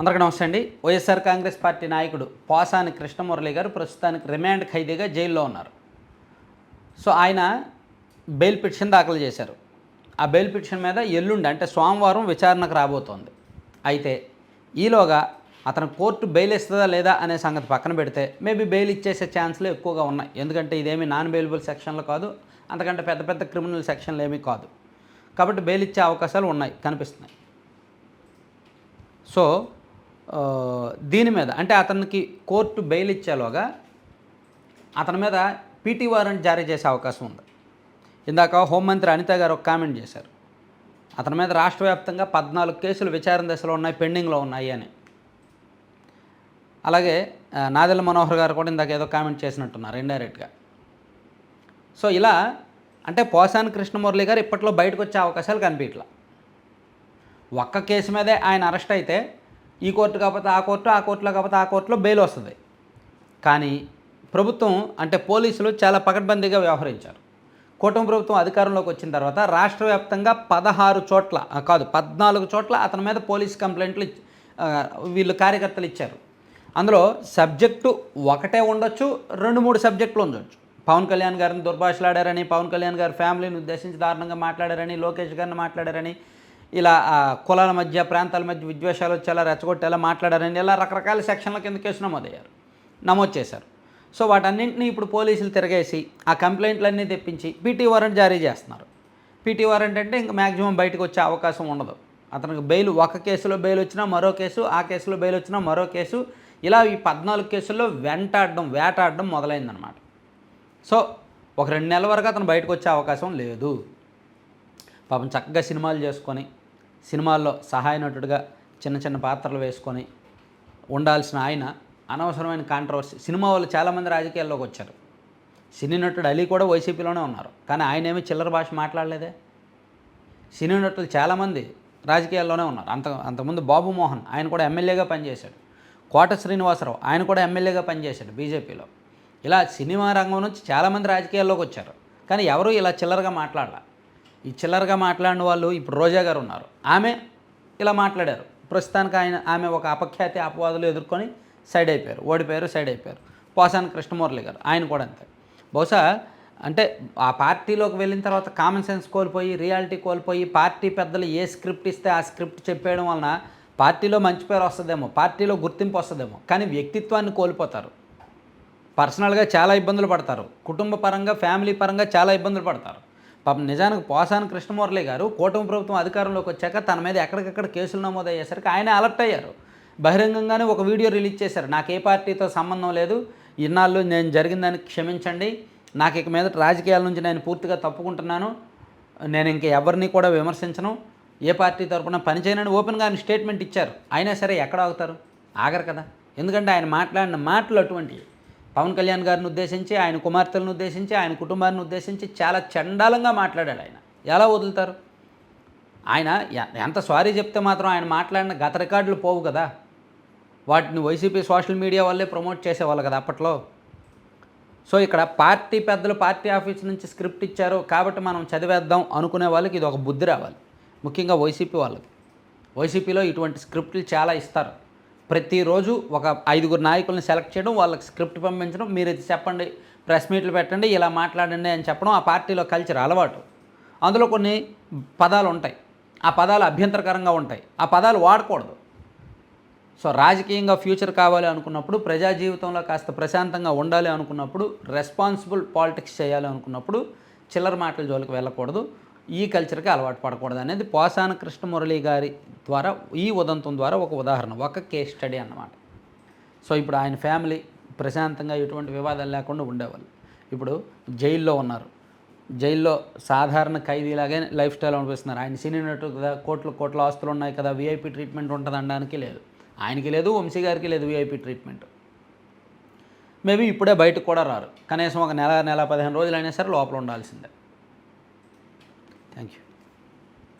అందరికీ నమస్తే అండి. వైఎస్ఆర్ కాంగ్రెస్ పార్టీ నాయకుడు పోసాని కృష్ణమురళి గారు ప్రస్తుతానికి రిమాండ్ ఖైదీగా జైల్లో ఉన్నారు. సో ఆయన బెయిల్ పిటిషన్ దాఖలు చేశారు. ఆ బెయిల్ పిటిషన్ మీద ఎల్లుండి అంటే సోమవారం విచారణకు రాబోతోంది. అయితే ఈలోగా అతను కోర్టు బెయిల్ ఇస్తుందా లేదా అనే సంగతి పక్కన పెడితే మేబీ బెయిల్ ఇచ్చేసే ఛాన్స్లు ఎక్కువగా ఉన్నాయి. ఎందుకంటే ఇదేమి నాన్ బెయిలబుల్ సెక్షన్లు కాదు. అంతకంటే పెద్ద పెద్ద క్రిమినల్ సెక్షన్లు ఏమీ కాదు. కాబట్టి బెయిల్ ఇచ్చే అవకాశాలు ఉన్నాయి కనిపిస్తున్నాయి. సో దీని మీద అంటే అతనికి కోర్టు బెయిల్ ఇచ్చేలోగా అతని మీద పీటీ వారెంట్ జారీ చేసే అవకాశం ఉంది. ఇందాక హోంమంత్రి అనిత గారు ఒక కామెంట్ చేశారు. అతని మీద రాష్ట్ర వ్యాప్తంగా పద్నాలుగు కేసులు విచారణ దశలో ఉన్నాయి పెండింగ్లో ఉన్నాయి అని. అలాగే నాదెల మనోహర్ గారు కూడా ఇందాక ఏదో కామెంట్ చేసినట్టున్నారు ఇండైరెక్ట్గా. సో ఇలా అంటే పోసాని కృష్ణమురళి గారు ఇప్పట్లో బయటకు వచ్చే అవకాశాలు కనిపించట్లా. ఒక్క కేసు మీదే ఆయన అరెస్ట్ అయితే ఈ కోర్టు కాకపోతే ఆ కోర్టు ఆ కోర్టులో కాకపోతే ఆ కోర్టులో బెయిల్ వస్తుంది. కానీ ప్రభుత్వం అంటే పోలీసులు చాలా పకడ్బందీగా వ్యవహరించారు. కూటమి ప్రభుత్వం అధికారంలోకి వచ్చిన తర్వాత రాష్ట్ర వ్యాప్తంగా పదహారు చోట్ల కాదు పద్నాలుగు చోట్ల అతని మీద పోలీస్ కంప్లైంట్లు వీళ్ళు కార్యకర్తలు ఇచ్చారు. అందులో సబ్జెక్టు ఒకటే ఉండొచ్చు రెండు మూడు సబ్జెక్టులు ఉండొచ్చు. పవన్ కళ్యాణ్ గారిని దుర్భాషలాడారని పవన్ కళ్యాణ్ గారి ఫ్యామిలీని ఉద్దేశించి దారుణంగా మాట్లాడారని లోకేష్ గారిని మాట్లాడారని ఇలా కులాల మధ్య ప్రాంతాల మధ్య విద్వేషాలు వచ్చేలా రెచ్చగొట్టేలా మాట్లాడారని ఇలా రకరకాల సెక్షన్ల కింద కేసు నమోదయ్యారు. నమోదు చేశారు సో వాటన్నింటినీ ఇప్పుడు పోలీసులు తిరగేసి ఆ కంప్లైంట్లన్నీ తెప్పించి పీటీ వారెంట్ జారీ చేస్తున్నారు. పీటీ వారెంట్ అంటే ఇంకా మ్యాక్సిమం బయటకు వచ్చే అవకాశం ఉండదు. అతనికి బెయిల్ ఒక కేసులో బెయిల్ వచ్చినా మరో కేసు ఆ కేసులో బెయిల్ వచ్చినా మరో కేసు. ఇలా ఈ పద్నాలుగు కేసుల్లో వెంటాడడం వేటాడడం మొదలైందనమాట సో ఒక రెండు నెలల వరకు అతను బయటకు వచ్చే అవకాశం లేదు. పాపం చక్కగా సినిమాలు చేసుకొని సినిమాల్లో సహాయ నటుడిగా చిన్న చిన్న పాత్రలు వేసుకొని ఉండాల్సిన ఆయన అనవసరమైన కాంట్రవర్సీ సినిమా వాళ్ళు చాలామంది రాజకీయాల్లోకి వచ్చారు. సినీ నటుడు అలీ కూడా వైసీపీలోనే ఉన్నారు. కానీ ఆయన ఏమీ చిల్లర భాష మాట్లాడలేదే? సినీ నటులు చాలామంది రాజకీయాల్లోనే ఉన్నారు. అంత అంతకుముందు బాబు మోహన్ ఆయన కూడా ఎమ్మెల్యేగా పనిచేశాడు. కోట శ్రీనివాసరావు ఆయన కూడా ఎమ్మెల్యేగా పనిచేశాడు బీజేపీలో. ఇలా సినిమా రంగం నుంచి చాలామంది రాజకీయాల్లోకి వచ్చారు. కానీ ఎవరు ఇలా చిల్లరగా మాట్లాడాల? ఈ చిల్లరగా మాట్లాడిన వాళ్ళు ఇప్పుడు రోజా గారు ఉన్నారు. ఆమె ఇలా మాట్లాడారు. ప్రస్తుతానికి ఆయన ఆమె ఒక అపఖ్యాతి అపవాదులు ఎదుర్కొని సైడ్ అయిపోయారు ఓడిపోయారు సైడ్ అయిపోయారు. పోసాని కృష్ణమురళి గారు ఆయన కూడా అంతే. బహుశా అంటే ఆ పార్టీలోకి వెళ్ళిన తర్వాత కామన్ సెన్స్ కోల్పోయి రియాలిటీ కోల్పోయి పార్టీ పెద్దలు ఏ స్క్రిప్ట్ ఇస్తే ఆ స్క్రిప్ట్ చెప్పేయడం వలన పార్టీలో మంచి పేరు వస్తుందేమో పార్టీలో గుర్తింపు వస్తుందేమో కానీ వ్యక్తిత్వాన్ని కోల్పోతారు. పర్సనల్గా చాలా ఇబ్బందులు పడతారు. కుటుంబ పరంగా ఫ్యామిలీ పరంగా చాలా ఇబ్బందులు పడతారు. పాపం నిజానికి పోసాని కృష్ణమురళి గారు కూటమి ప్రభుత్వం అధికారంలోకి వచ్చాక తన మీద ఎక్కడికక్కడ కేసులు నమోదయ్యేసరికి ఆయన అలర్ట్ అయ్యారు. బహిరంగంగానే ఒక వీడియో రిలీజ్ చేశారు. నాకు ఏ పార్టీతో సంబంధం లేదు. ఇన్నాళ్ళు నేను జరిగిందని క్షమించండి. నాకు ఇక మీద రాజకీయాల నుంచి నేను పూర్తిగా తప్పుకుంటున్నాను. నేను ఇంక ఎవరిని కూడా విమర్శించను. ఏ పార్టీ తరపున పనిచేయనని ఓపెన్గా ఆయన స్టేట్మెంట్ ఇచ్చారు. అయినా సరే ఎక్కడ ఆగుతారు? ఆగరు కదా. ఎందుకంటే ఆయన మాట్లాడిన మాటలు అటువంటివి. పవన్ కళ్యాణ్ గారిని ఉద్దేశించి ఆయన కుమార్తెలను ఉద్దేశించి ఆయన కుటుంబాన్ని ఉద్దేశించి చాలా చండాలంగా మాట్లాడాడు ఆయన. ఎలా వదులుతారు? ఆయన ఎంత సారీ చెప్తే మాత్రం ఆయన మాట్లాడిన గత రికార్డులు పోవు కదా. వాటిని వైసీపీ సోషల్ మీడియా వల్లే ప్రమోట్ చేసేవాళ్ళు కదా అప్పట్లో. సో ఇక్కడ పార్టీ పెద్దలు పార్టీ ఆఫీస్ నుంచి స్క్రిప్ట్ ఇచ్చారు కాబట్టి మనం చదివేద్దాం అనుకునే వాళ్ళకి ఇది ఒక బుద్ధి రావాలి. ముఖ్యంగా వైసీపీ వాళ్ళకి. వైసీపీలో ఇటువంటి స్క్రిప్ట్లు చాలా ఇస్తారు. ప్రతిరోజు ఒక ఐదుగురు నాయకుల్ని సెలెక్ట్ చేయడం వాళ్ళకి స్క్రిప్ట్ పంపించడం మీరు ఇది చెప్పండి ప్రెస్ మీట్లు పెట్టండి ఇలా మాట్లాడండి అని చెప్పడం ఆ పార్టీలో కల్చర్ అలవాటు. అందులో కొన్ని పదాలు ఉంటాయి. ఆ పదాలు అభ్యంతరకరంగా ఉంటాయి. ఆ పదాలు వాడకూడదు. సో రాజకీయంగా ఫ్యూచర్ కావాలి అనుకున్నప్పుడు ప్రజా జీవితంలో కాస్త ప్రశాంతంగా ఉండాలి అనుకున్నప్పుడు రెస్పాన్సిబుల్ పాలిటిక్స్ చేయాలి అనుకున్నప్పుడు చిల్లర మాటల జోలికి వెళ్ళకూడదు. ఈ కల్చర్కి అలవాటు పడకూడదు అనేది పోసాన కృష్ణమురళి గారి ద్వారా ఈ ఉదంతం ద్వారా ఒక ఉదాహరణ ఒక కేస్ స్టడీ అన్నమాట. సో ఇప్పుడు ఆయన ఫ్యామిలీ ప్రశాంతంగా ఎటువంటి వివాదాలు లేకుండా ఉండేవాళ్ళు. ఇప్పుడు జైల్లో ఉన్నారు. జైల్లో సాధారణ ఖైదీలాగే లైఫ్ స్టైల్ అనిపిస్తున్నారు. ఆయన సినీ నటు కదా కోట్ల కోట్ల ఆస్తులు ఉన్నాయి కదా వీఐపీ ట్రీట్మెంట్ ఉంటుంది అనడానికి లేదు. ఆయనకి లేదు వంశీ గారికి లేదు వీఐపీ ట్రీట్మెంట్. మేబీ ఇప్పుడే బయటకు కూడా రారు. కనీసం ఒక నెల నెల పదిహేను రోజులు అయినా సరే లోపల ఉండాల్సిందే. Thank you.